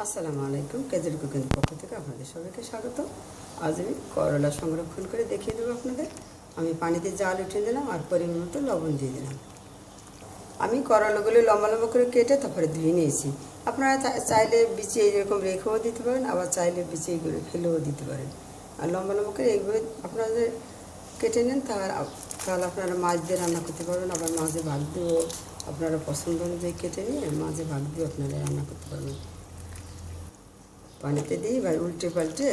আসসালামু আলাইকুম, কেজের কুকিং পক্ষ থেকে আপনাদের সবাইকে স্বাগত। আজ আমি করলা সংরক্ষণ করে দেখিয়ে দেবো আপনাদের। আমি পানিতে জাল উঠিয়ে দিলাম আর পরিমাণ মতো লবণ দিয়ে দিলাম। আমি করলাগুলো লম্বা লম্বা করে কেটে তারপরে ধুয়ে নিয়েছি। আপনারা চাইলে বিচি এইরকম রেখেও দিতে পারেন, আবার চাইলে বিচি এইগুলো ফেলেও দিতে পারেন। আর লম্বা লম্বা করে এইভাবে আপনাদের কেটে নেন, তার তাহলে আপনারা মাছ দিয়ে রান্না করতে পারবেন, আবার মাঝে ভাগ দিয়েও আপনারা পছন্দ অনুযায়ী কেটে নিয়ে মাঝে ভাগ দিয়ে আপনারা রান্না করতে পারবেন। পানিতে দিই এবার উল্টে পাল্টে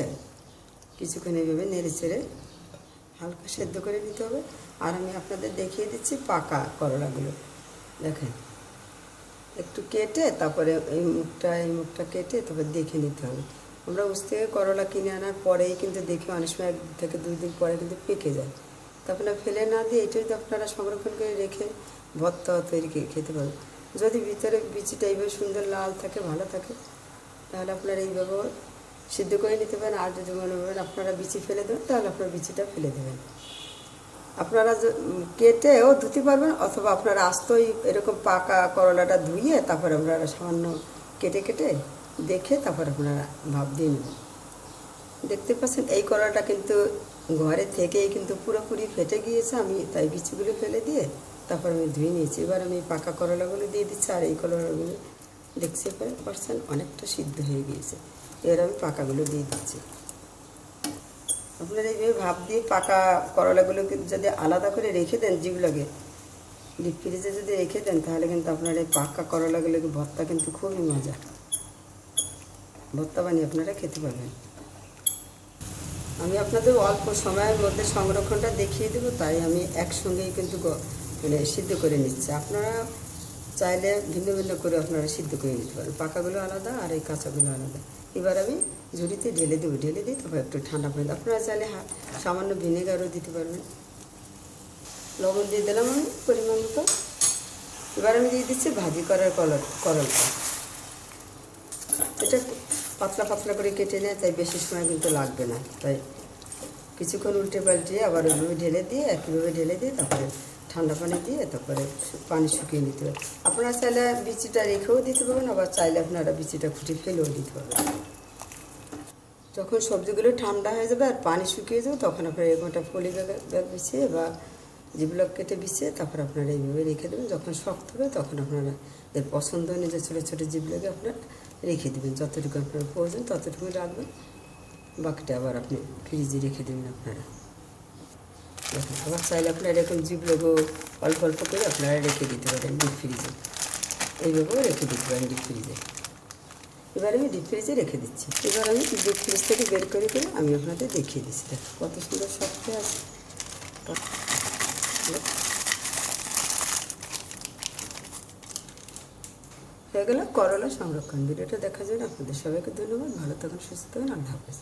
কিছুক্ষণ এইভাবে নেড়ে চেড়ে হালকা সেদ্ধ করে নিতে হবে। আর আমি আপনাদের দেখিয়ে দিচ্ছি পাকা করলাগুলো। দেখেন, একটু কেটে তারপরে এই মুখটা এই মুখটা কেটে তারপর দেখে নিতে হবে। আমরা উস থেকে করলা কিনে আনার পরেই কিন্তু দেখি অনেক সময় এক থেকে দুই দিন পরে কিন্তু পেকে যায়। তারপরে ফেলে না দিয়ে এটা যদি আপনারা সংরক্ষণ করে রেখে ভর্তা তৈরি খেতে পারবেন যদি ভিতরে বিচিটা এইভাবে সুন্দর লাল থাকে, ভালো থাকে তাহলে আপনারা এইভাবে সিদ্ধ করে নিতে পারেন। আর যদি মনে করেন আপনারা বিচি ফেলে দেবেন তাহলে আপনারা বিচিটা ফেলে দেবেন। আপনারা কেটেও ধুতে পারবেন, অথবা আপনারা আস্তই এরকম পাকা করলাটা ধুইয়ে তারপরে আপনারা সামান্য কেটে কেটে দেখে তারপর আপনারা ভাব দিয়ে নেবেন। দেখতে পাচ্ছেন, এই করলাটা কিন্তু ঘরে থেকেই কিন্তু পুরোপুরি ফেটে গিয়েছে। আমি তাই বিচিগুলো ফেলে দিয়ে তারপর আমি ধুয়ে নিয়েছি। এবার আমি পাকা করলাগুলো দিয়ে দিচ্ছি, আর এই করলাগুলো দেখতে পা- পাচ্ছেন অনেকটা সিদ্ধ হয়ে গিয়েছে। এবার আমি পাকাগুলো দিয়ে দিচ্ছি। আপনারা এইভাবে ভাব দিয়ে পাকা করলাগুলোকে যদি আলাদা করে রেখে দেন যেগুলোকে ডিপ ফ্রিজে যদি রেখে দেন, তাহলে কিন্তু আপনার এই পাকা করলাগুলোকে ভর্তা কিন্তু খুবই মজা। ভর্তা বানিয়ে আপনারা খেতে পারবেন। আমি আপনাদের অল্প সময়ের মধ্যে সংরক্ষণটা দেখিয়ে দেবো, তাই আমি একসঙ্গেই কিন্তু মানে সিদ্ধ করে নিচ্ছি। আপনারা চাইলে ভিন্ন ভিন্ন করে আপনারা সিদ্ধ করে নিতে পারেন। পাকাগুলো আলাদা আর এই কাঁচাগুলো আলাদা। এবার আমি ঝুড়িতে ঢেলে দেবো, ঢেলে দিয়ে তারপর একটু ঠান্ডা দেবো। আপনারা চাইলে সামান্য ভিনেগারও দিতে পারবেন। লবণ দিয়ে দিলাম আমি পরিমাণ মতো। এবার আমি দিয়ে দিচ্ছি ভাজি করার কলর করলটা। এটা পাতলা পাতলা করে কেটে নেয়, তাই বেশি সময় কিন্তু লাগবে না। তাই কিছুক্ষণ উল্টে পাল্টিয়ে আবার ওইভাবে ঢেলে দিয়ে, একইভাবে ঢেলে দিয়ে তারপরে ঠান্ডা পানি দিয়ে তারপরে পানি শুকিয়ে নিতে হবে। আপনারা চাইলে বিচিটা রেখেও দিতে পারবেন, আবার চাইলে আপনারা বিচিটা ফুটে ফেলেও দিতে পারবেন। যখন সবজিগুলো ঠান্ডা হয়ে যাবে আর পানি শুকিয়ে যাবে, তখন আপনারা এরকমটা পলি ব্যাগ ব্যাগ বিছিয়ে বা যেগুলো কেটে বিছিয়ে তারপর আপনারা এইভাবে রেখে দেবেন। যখন শক্ত হবে তখন আপনারা এর পছন্দ অনুযায়ী ছোটো ছোটো জিপগুলোকে আপনারা রেখে দেবেন। যতটুকু আপনার প্রয়োজন ততটুকু রাখবেন। বাকিটা আবার আপনি ফ্রিজে রেখে দেবেন আপনারা। দেখুন আবার চাইলে আপনারা এরকম জিপগুলো অল্প অল্প করে আপনারা রেখে দিতে পারেন ডিপ ফ্রিজে এইভাবেও রেখে দিতে পারেন ডিপ ফ্রিজে এবার আমি ডিপ ফ্রিজে রেখে দিচ্ছি। এবার আমি ডিপ ফ্রিজ থেকে বের করে করে আমি আপনাদের দেখিয়ে দিচ্ছি। দেখুন কত সুন্দর শক্ত আছে। হয়ে গেল করলা সংরক্ষণ। ভিডিওটা দেখার জন্য আপনাদের সবাইকে ধন্যবাদ। ভালো থাকুন, সুস্থ থাকুন। আল্লাহ হাফেজ।